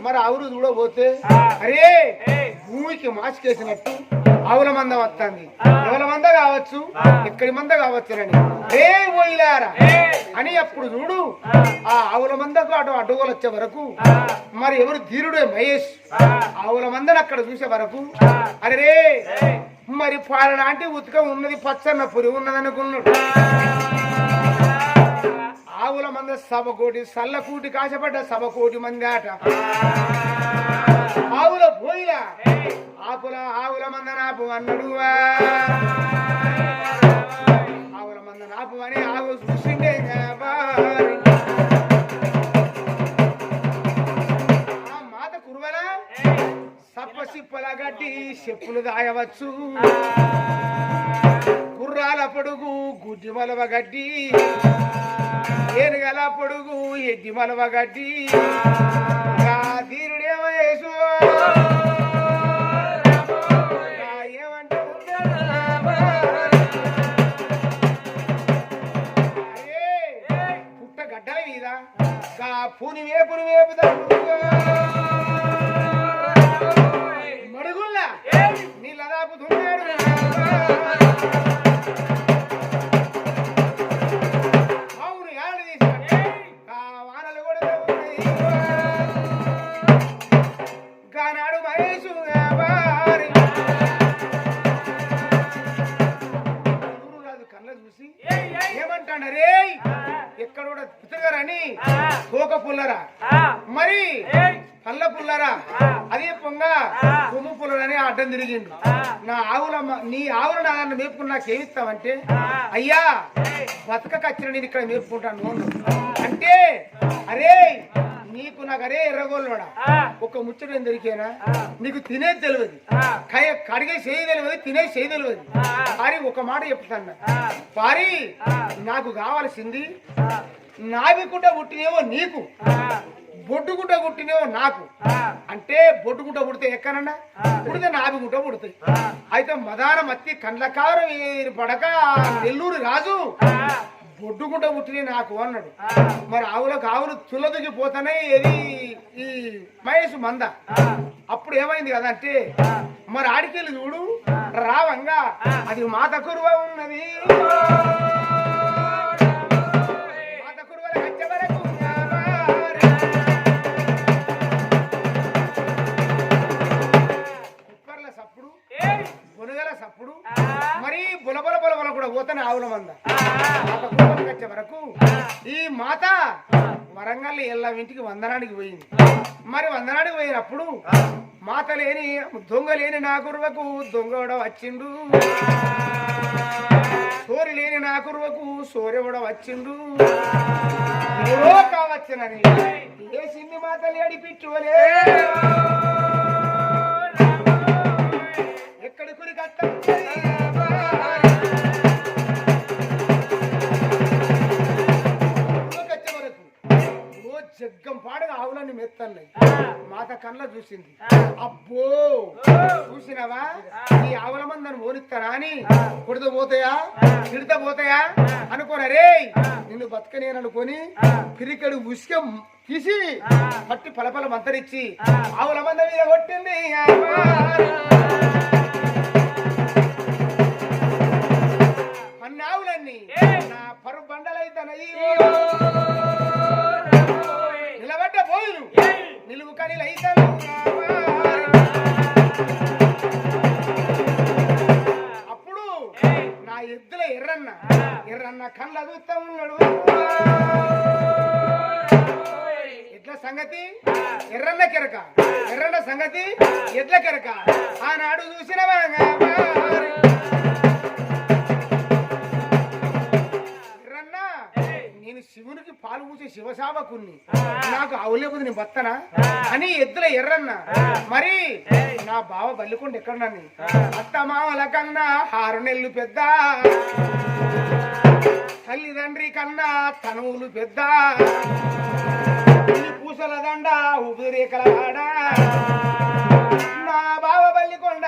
మరి ఆవులు చూడబోతే అరే భూమికి మాసికేసినట్టు ఆవుల మంద వస్తుంది ఎవల మంద కావచ్చు? ఎక్కడి మంద కావచ్చునని రే పోయిలారా? అని అప్పుడు చూడు. ఆ. ఆవుల మందకు అటు అడ్డుగోలు వచ్చే వరకు మరి ఎవరు ధీరుడే మహేష్? ఆవుల మందని అక్కడ చూసే వరకు అరే మరి పాలనాంటి ఉతకం ఉన్నది పచ్చన్న పురి ఉన్నదనుకున్నాడు. ఆవుల సమకోటి సల్లకూటి కోటి కూటి కాశపడ్డ సమకోటి మంది ఆట ఆవుల పోయిలా. ఆపుల ఆవుల మంద నాపు అన్నడు ఆవుల మంద నాపు అని ఆవు చూసిండే ఆ మాత కురువల సప్ప సిప్పల గడ్డి చెప్పులు దాయవచ్చు. గుర్రాల పొడుగు గుడ్డి మలవ గడ్డి. ఏనుగల పొడుగు ఎడ్డి మలవ గడ్డి. ఆ ధీరుడేమో యేసు. ఆ ఏమంటే పుట్ట గడ్డల మీద. గా పూని వేపుని వేపుదా ఎక్కడ కూడా పుత్తగారని తోక పుల్లరా. మరి పల్ల పుల్లరా. అదే పొంగ కొమ్ము పుల్లరని అడ్డం తిరిగిండు. నా ఆవుల నీ ఆవుల నాన్న మేపుకుని నాకు ఏమిస్తావంటే అయ్యా బతక కచ్చిన నేను ఇక్కడ మేపుకుంటాను. అంటే అరే నీకు నాకు అరే ఎర్రగోళ్ళోడా ఒక ముచ్చట దొరికేనా? నీకు తినేది తెలియదు. కయ కడిగే చేయి తెలియదు తినే చేయి తెలియదు. పారి ఒక మాట చెప్తాను పారి నాకు కావాల్సింది నావికుంట పుట్టినేవో నీకు బొడ్డుగుంట పుట్టినేవో నాకు. అంటే బొడ్డుగుంట పుడితే ఎక్కనన్నా? పుడితే నాభిగుంట పుడతాయి. అయితే మదాన మత్తి కండ్లకారం పడక నెల్లూరు రాజు బొడ్డుగుంట పుట్టిన నాకు అన్నాడు. మరి ఆవులకు ఆవులు తులదుకి పోతానే ఏది ఈ మహేష్ మంద. అప్పుడు ఏమైంది కదా అంటే మరి ఆడికెళ్ళి చూడు రావంగా అది మాత కురువ ఉన్నది. సప్పుడు మరి బులబల బులబల కూడా పోతాను ఆవుల మంద. వచ్చే వరకు ఈ మాత వరంగల్ ఎల్ల ఇంటికి వందనానికి పోయింది. మరి వందనానికి పోయినప్పుడు మాత లేని దొంగ లేని నా కురువకు దొంగ కూడా వచ్చిండు. సోరి లేని నా కురువకు సోరె కూడా వచ్చిండు. ఎవరో కావచ్చునని ఏ సిన్ని మాతలు అడిపించువలే ఎక్కడి కురి జగ్గం మెత్తన్నాయి మాత కళ్ళ చూసింది. అబ్బో! చూసినావా? ఈ ఆవుల మందని ఓనిస్తారా అని? కొడుతూ పోతాయా? తిడతా పోతాయా? అనుకోరా రే నిన్ను బతకనేననుకొని పిరికెడు ఉసుక తీసి పట్టి పలపల మంతరిచ్చి ఆవుల మంద మీద కొట్టింది ఎర్రన్న కెరక ఎర్రన్న సంగతి ఎడ్ల కెరక. ఆనాడు చూసిన ఎర్రన్న నేను శివునికి పాలు పూసే శివసావకుణ్ణి నాకు అవులేకపోతే నేను బత్తనా? అని ఎద్దుల ఎర్రన్న మరి నా బావ బల్లికొండ ఎక్కడనని. అత్త మామల కన్నా ఆరు నెలలు పెద్ద. తల్లిదండ్రి కన్నా తనువులు పెద్ద. పూసల దండ ఉబిరి కలవాడ నా బావ బల్లికొండ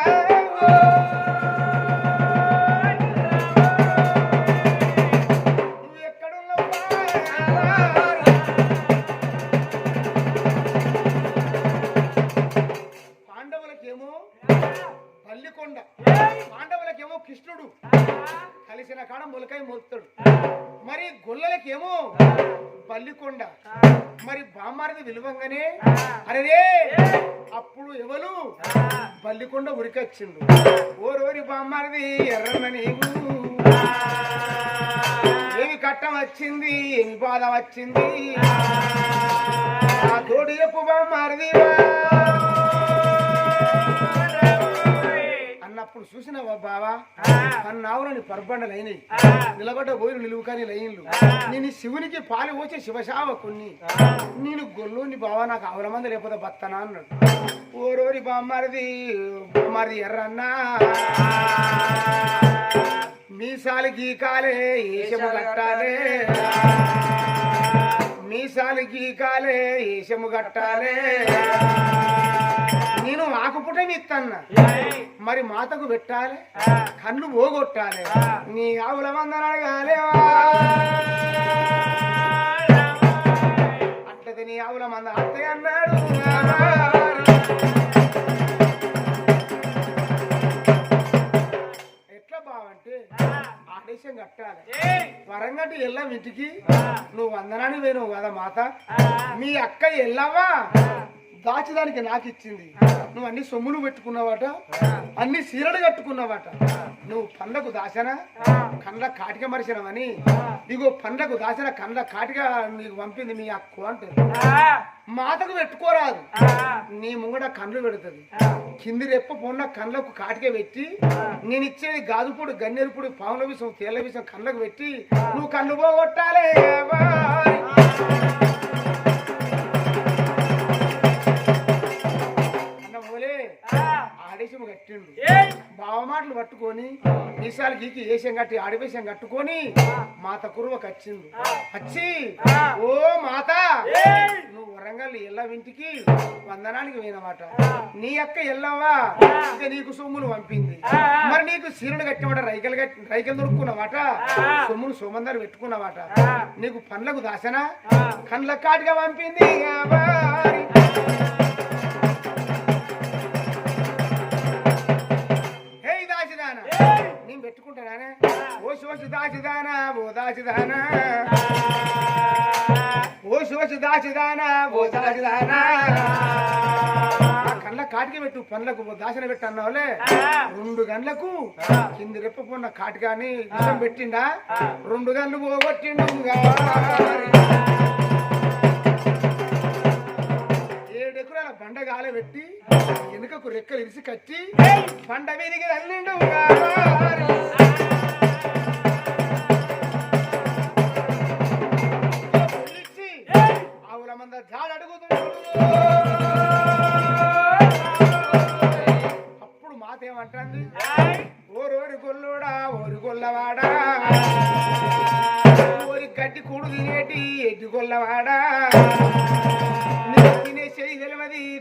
పాండవులకేమో పల్లికొండ పాండవులకేమో కృష్ణుడు. కలిసిన కాడ మొలకై మొలుతాడు. మరి గొల్లలకేమో? పల్లికొండ. మరి బామ్మారిది విలువంగానే? అరే అప్పుడు ఎవరు? బల్లికొండ ఉరికొచ్చిండు. ఓరోరి బామ్మారిది ఎర్రన్న నీవు. ఏమి కట్టం వచ్చింది? ఏమి బాధ వచ్చింది? ఆ తోడు చెప్పు బామ్మారిదివా. అన్నావులని పర్బండలు అయినాయి నిలబడ్డ బోయిలు నిలువు కానీ లైన్లు నేను శివునికి పాలు పోచే శివశావ కొన్ని. నేను గొల్లుని బావా నాకు ఆవుల మంది లేకపోతే బత్తనా అన్నాడు. ఓరోరి బామ్మారిది బామ్మారిది ఎర్రన్నా. మీసాలు గీకాలే ఏషము కట్టాలే మీసాలు గీకాలే ఏషము కట్టాలే నేను ఆకుపుటం ఇత్తన్నా మరి మాతకు పెట్టాలి కన్ను పోగొట్టాలి. నీ ఆవుల మందన అట్లది నీ ఆవుల మంద అత్తే అన్నాడు. ఎట్లా బావంటే ఆదేశం కట్టాలి. వరంగంటి ఎల్లం ఇంటికి. నువ్వు వందనానికి పోయినావు కదా మాత. మీ అక్క ఎల్లవా దాచిదానికి నాకు ఇచ్చింది నువ్వు అన్ని సొమ్ములు పెట్టుకున్నావట అన్ని సీరలు కట్టుకున్నావట. నువ్వు పండకు దాచన? కండ్ల కాటిక మరిచినవని? ఇగో పండకు దాచిన కండ్ల కాటిక నీకు పంపింది మీ అక్కు అంటుంది. మాతకు పెట్టుకోరాదు. నీ ముంగడ కండ్లు పెడుతుంది. కింది రెప్ప పొన్న కండ్లకు కాటిక పెట్టి నేను ఇచ్చేది గాజుపొడి గన్నేరుపొడి పాముల విషం తేళ్ళ విషం కండ్లకు పెట్టి నువ్వు కన్ను పోగొట్టాలే ఆదేశం కట్టిండు బావ మాటలు పట్టుకొని మీసాలు గీకి వేషం కట్టి ఆడివేషం కట్టుకొని మాత కురువకు వచ్చింది వచ్చి ఓ మాత నువ్వు వరంగల్ ఎల్ల ఇంటికి వందనానికి పోయినమాట. నీ అక్క ఎల్లవా ఇక నీకు సొమ్ములు పంపింది. మరి నీకు సీరలు కట్టినమాట రైకలు కట్టి రైకలు దొరుకున్నమాట సొమ్ములు సోమందరు పెట్టుకున్నమాట నీకు పండ్లకు దాసనా? కండ్ల కాటిగా పంపింది. పెట్టుకుంటానా ఓ శోషు దాచిదానా ఓ దాచిదానా ఓ శోషు దాచిదానా ఓ దాచిదానా కళ్ళ కాటికి పెట్టు పనులకు దాచిన పెట్టన్నావులే. రెండు గంటలకు కింది రెప్ప పొన్న కాటికాని విషం పెట్టిండా? రెండు గంటలు పోగొట్టిండు ఏడు ఎకరాల బండ గాల పెట్టి వెనుకకు రెక్కలు ఇరిసి కట్టి బండ మీదికి తల్లిండు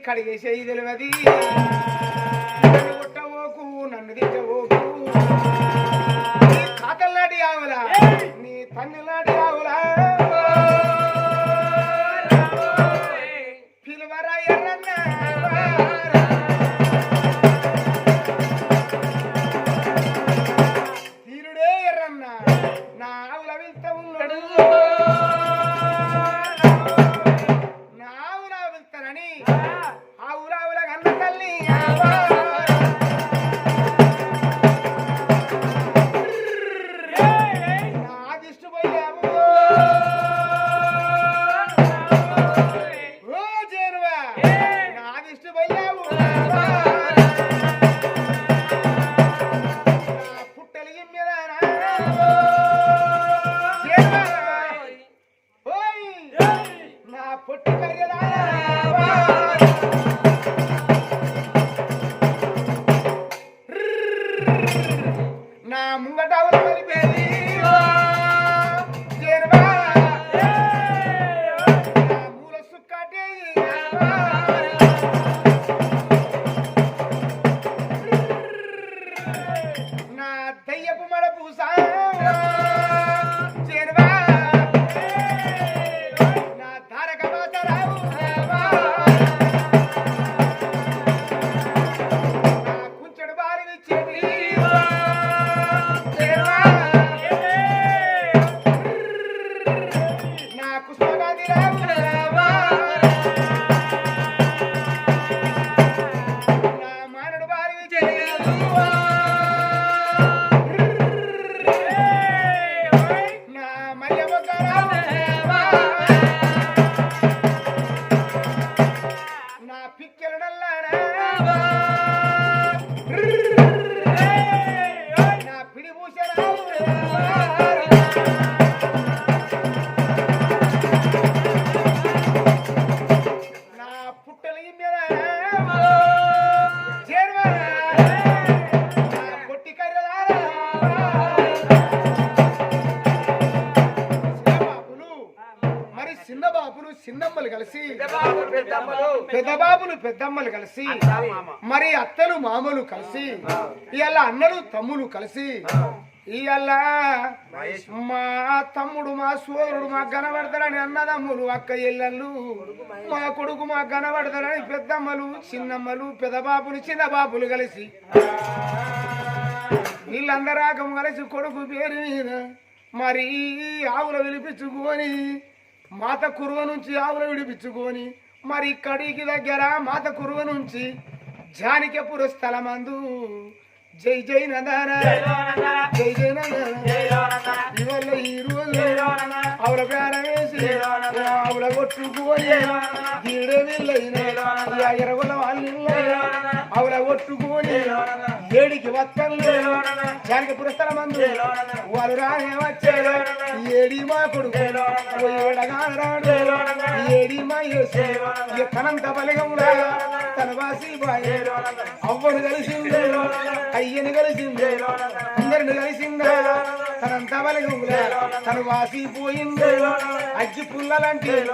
కడిగే చేయి తెలియదు నన్ను కొట్టవోకు నన్ను తిట్టవోకు. నీ కాతల్లాడి ఆవులా నీ తన్నులాడి ఆవులా. కలిసి మరి అత్తలు మామలు కలిసి ఇవాళ అన్నలు తమ్ములు కలిసి ఇవాళ మా తమ్ముడు మా సోదరుడు మా కనబడతాడని అన్నదమ్ములు అక్క ఇళ్ళలు మా కొడుకు మా కనబడతాడని పెద్దమ్మలు చిన్నమ్మలు పెదబాబులు చిన్నబాబులు కలిసి. వీళ్ళందరాకం కలిసి కొడుకు పేరు మీద మరి ఆవుల విడిపించుకొని మాత కురువ నుంచి ఆవుల విడిపించుకొని మరి ఇక్కడికి దగ్గర మాత కురువ నుంచి జానికపుర స్థలమందు జై జై నందన జై జై నందన ఇవాళ ఈ రోజు ఆవుల పేర వేసి ఆవుల కొట్టుకొని గీడే వీళ్ళైన ఎరగొల వాళ్ళు ఆవుల కొట్టుకొని ఏడికి వత్తలు జానికి పురస్థలమందు వారు రానే వచ్చారు ఏడి మా కొడుకు ఇక తనంత బలిగముడా. తన వాసి బాయే. అవ్వను కలిసిందే. అయ్యని కలిసిందే. అందరిని కలిసిందే. తనంత బలిగముడా. తన వాసి పోయిందే. అగ్గి పుల్లలంటే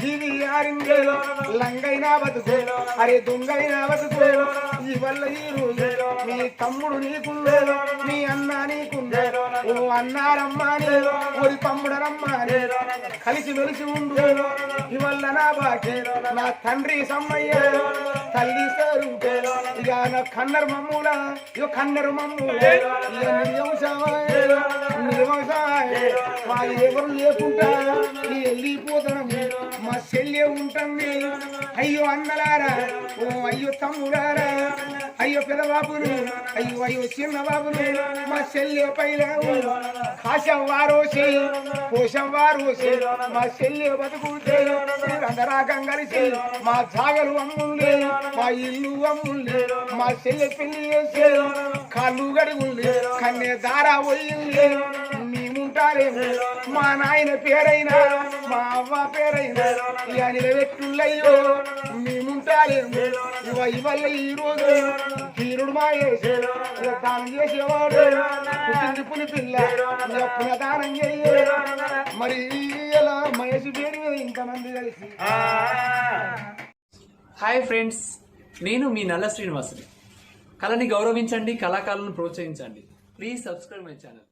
జీవి ఆరిందే. లంగైనా బతుకు. అరే దొంగైనా బతుకు. ఈ వల్ల ఈ రోజు మీ తమ్ముడు నీకుందే. మీ అన్న నీకుందే ఓ అన్నారమ్మాని ఓరి తమ్ముడరమ్మాని కలిసి వెలిసి ఉండు. ఇవల్ల నా బాటే నా తండ్రి సమ్మయ్య. తల్లి సారు ఇక నా కన్నరు మమ్ముల ఇక కన్నరు మమ్ముల. ఇక నిర్వంశమాయ మా ఎవరు లేకుండా నీ మా చెల్లె ఉంటుంది. అయ్యో అన్నలారా ఓ అయ్యో తమ్ముడారా. అయ్యో పెదబాబులు అయ్యో అయ్యో చిన్న బాబులు మా చెల్లె పైన కాశం వారోసి మా చెల్లి బతుకుంటే రంగరాగం కలిసి మా జాగలు అమ్ముండే మా ఇల్లు అమ్ముండే మా చెల్లె పెళ్ళి చేసే కాళ్ళు గడుగుండే కన్నే దారా పోయిండే మేముంటారేమో మా నాయన పేరైనా మా అవ్వ పేరైనా ఇక నిలబెట్టుల్లయ్యో మేముంటారేమో? ఇవ ఇవల్ల ఈ రోజు హీరుడు మా చేసాడు ఇక దానం చేసేవాడు పుట్టింది పులి పిల్ల ఇక పునదానం చెయ్యే. మరి ఇలా మహేష్ పేరు మీద ఇంతమంది కలిసి. హాయ్ ఫ్రెండ్స్ నేను మీ నల్ల శ్రీనివాసుని. కళని గౌరవించండి కళాకారులను ప్రోత్సహించండి. Please subscribe my channel.